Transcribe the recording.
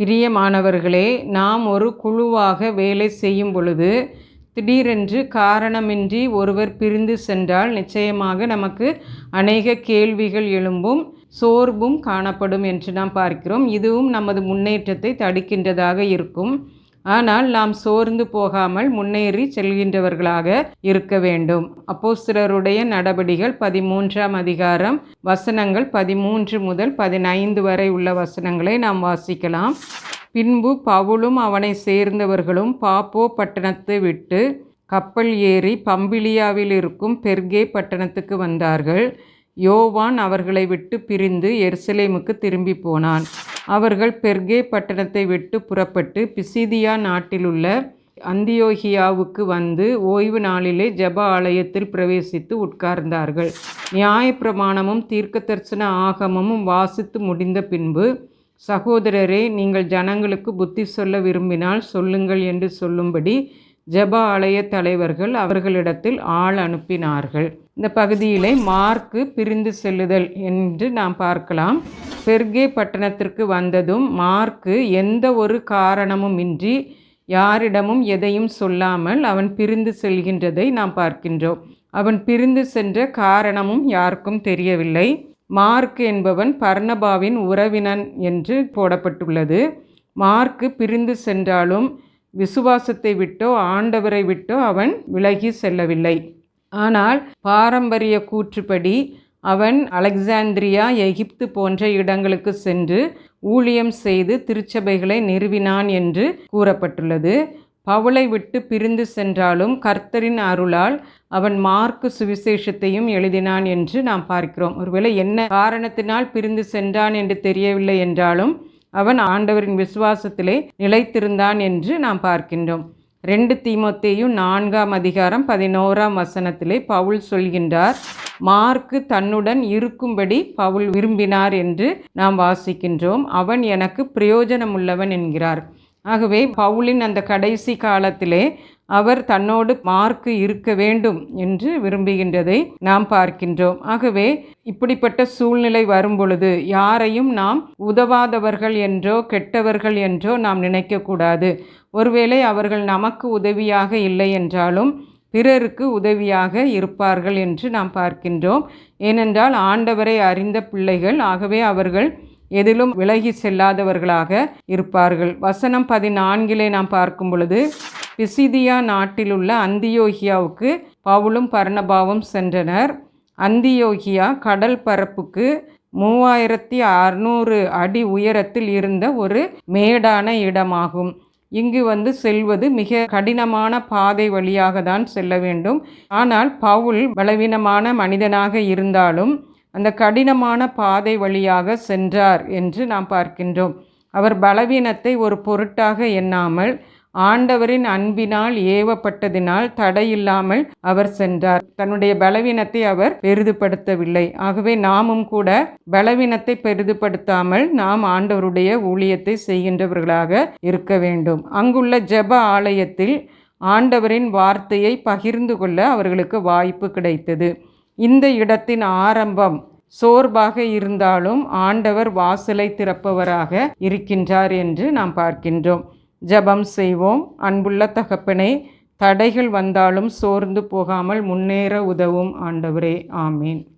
பிரியமானவர்களே நாம் ஒரு குழுவாக வேலை செய்யும் பொழுது திடீரென்று காரணமின்றி ஒருவர் பிரிந்து சென்றால் நிச்சயமாக நமக்கு அநேக கேள்விகள் எழும்பும் சோர்வும் காணப்படும் என்று நாம் பார்க்கிறோம். இதுவும் நமது முன்னேற்றத்தை தடுக்கின்றதாக இருக்கும். ஆனால் நாம் சோர்ந்து போகாமல் முன்னேறி செல்கின்றவர்களாக இருக்க வேண்டும். அப்போ சிலருடைய நடபடிகள் பதிமூன்றாம் அதிகாரம் வசனங்கள் பதிமூன்று முதல் பதினைந்து வரை உள்ள வசனங்களை நாம் வாசிக்கலாம். பின்பு பவுலும் அவனை சேர்ந்தவர்களும் பாப்போ பட்டணத்தை விட்டு கப்பல் ஏறி பம்பிலியாவில் இருக்கும் பெர்கே பட்டணத்துக்கு வந்தார்கள். யோவான் அவர்களை விட்டு பிரிந்து எருசலேமுக்கு திரும்பி போனான். அவர்கள் பெர்கே பட்டணத்தை விட்டு புறப்பட்டு பிசிதியா நாட்டிலுள்ள அந்தியோகியாவுக்கு வந்து ஓய்வு நாளிலே ஜப ஆலயத்தில் பிரவேசித்து உட்கார்ந்தார்கள். நியாயப்பிரமாணமும் தீர்க்க தரிசன ஆகமமும் வாசித்து முடிந்த பின்பு சகோதரரே நீங்கள் ஜனங்களுக்கு புத்தி சொல்ல விரும்பினால் சொல்லுங்கள் என்று சொல்லும்படி ஜப ஆலய தலைவர்கள் அவர்களிடத்தில் ஆள் அனுப்பினார்கள். இந்த பகுதியிலே மார்க்கு பிரிந்து செல்லுதல் என்று நாம் பார்க்கலாம். பெர்கே பட்டணத்திற்கு வந்ததும் மார்க்கு எந்த ஒரு காரணமும் இன்றி யாரிடமும் எதையும் சொல்லாமல் அவன் பிரிந்து செல்கின்றதை நாம் பார்க்கின்றோம். அவன் பிரிந்து சென்ற காரணமும் யாருக்கும் தெரியவில்லை. மார்க் என்பவன் பர்ணபாவின் உறவினன் என்று போடப்பட்டுள்ளது. மார்க்கு பிரிந்து சென்றாலும் விசுவாசத்தை விட்டோ ஆண்டவரை விட்டோ அவன் விலகி செல்லவில்லை. ஆனால் பாரம்பரிய கூற்றுப்படி அவன் அலெக்சாந்திரியா எகிப்து போன்ற இடங்களுக்கு சென்று ஊழியம் செய்து திருச்சபைகளை நிறுவினான் என்று கூறப்பட்டுள்ளது. பவுளை விட்டு பிரிந்து சென்றாலும் கர்த்தரின் அருளால் அவன் மார்க்கு சுவிசேஷத்தையும் எழுதினான் என்று நாம் பார்க்கிறோம். ஒருவேளை என்ன காரணத்தினால் பிரிந்து சென்றான் என்று தெரியவில்லை என்றாலும் அவன் ஆண்டவரின் விசுவாசத்திலே நிலைத்திருந்தான் என்று நாம் பார்க்கின்றோம். ரெண்டு தீமோத்தேயும் நான்காம் அதிகாரம் பதினோராம் வசனத்திலே பவுல் சொல்கின்றார் மார்க்கு தன்னுடன் இருக்கும்படி பவுல் விரும்பினார் என்று நாம் வாசிக்கின்றோம். அவன் எனக்கு பிரயோஜனமுள்ளவன் என்கிறார். ஆகவே பவுலின் அந்த கடைசி காலத்திலே அவர் தன்னோடு மார்க்கு இருக்க வேண்டும் என்று விரும்புகின்றதை நாம் பார்க்கின்றோம். ஆகவே இப்படிப்பட்ட சூழ்நிலை வரும்பொழுது யாரையும் நாம் உதவாதவர்கள் என்றோ கெட்டவர்கள் என்றோ நாம் நினைக்கக்கூடாது. ஒருவேளை அவர்கள் நமக்கு உதவியாக இல்லை என்றாலும் பிறருக்கு உதவியாக இருப்பார்கள் என்று நாம் பார்க்கின்றோம். ஏனென்றால் ஆண்டவரை அறிந்த பிள்ளைகள் ஆகவே அவர்கள் எதிலும் விலகி செல்லாதவர்களாக இருப்பார்கள். வசனம் பதினான்கிலே நாம் பார்க்கும் பொழுது பிசிதியா நாட்டிலுள்ள அந்தியோகியாவுக்கு பவுலும் பர்ணபாவும் சென்றனர். அந்தியோகியா கடல் பரப்புக்கு மூவாயிரத்தி அறுநூறு அடி உயரத்தில் இருந்த ஒரு மேடான இடமாகும். இங்கு வந்து செல்வது மிக கடினமான பாதை வழியாக தான் செல்ல வேண்டும். ஆனால் பவுல் பலவீனமான மனிதனாக இருந்தாலும் அந்த கடினமான பாதை வழியாக சென்றார் என்று நாம் பார்க்கின்றோம். அவர் பலவீனத்தை ஒரு பொருட்டாக எண்ணாமல் ஆண்டவரின் அன்பினால் ஏவப்பட்டதினால் தடையில்லாமல் அவர் சென்றார். தன்னுடைய பலவீனத்தை அவர் பெரிதுபடுத்தவில்லை. ஆகவே நாமும் கூட பலவீனத்தை பெரிதுபடுத்தாமல் நாம் ஆண்டவருடைய ஊழியத்தை செய்கின்றவர்களாக இருக்க வேண்டும். அங்குள்ள ஜெப ஆலயத்தில் ஆண்டவரின் வார்த்தையை பகிர்ந்து கொள்ள அவர்களுக்கு வாய்ப்பு கிடைத்தது. இந்த இடத்தின் ஆரம்பம் சோர்வாக இருந்தாலும் ஆண்டவர் வாசலை திறப்பவராக இருக்கின்றார் என்று நாம் பார்க்கின்றோம். ஜெபம் செய்வோம். அன்புள்ள தகப்பனே தடைகள் வந்தாலும் சோர்ந்து போகாமல் முன்னேற உதவும் ஆண்டவரே. ஆமீன்.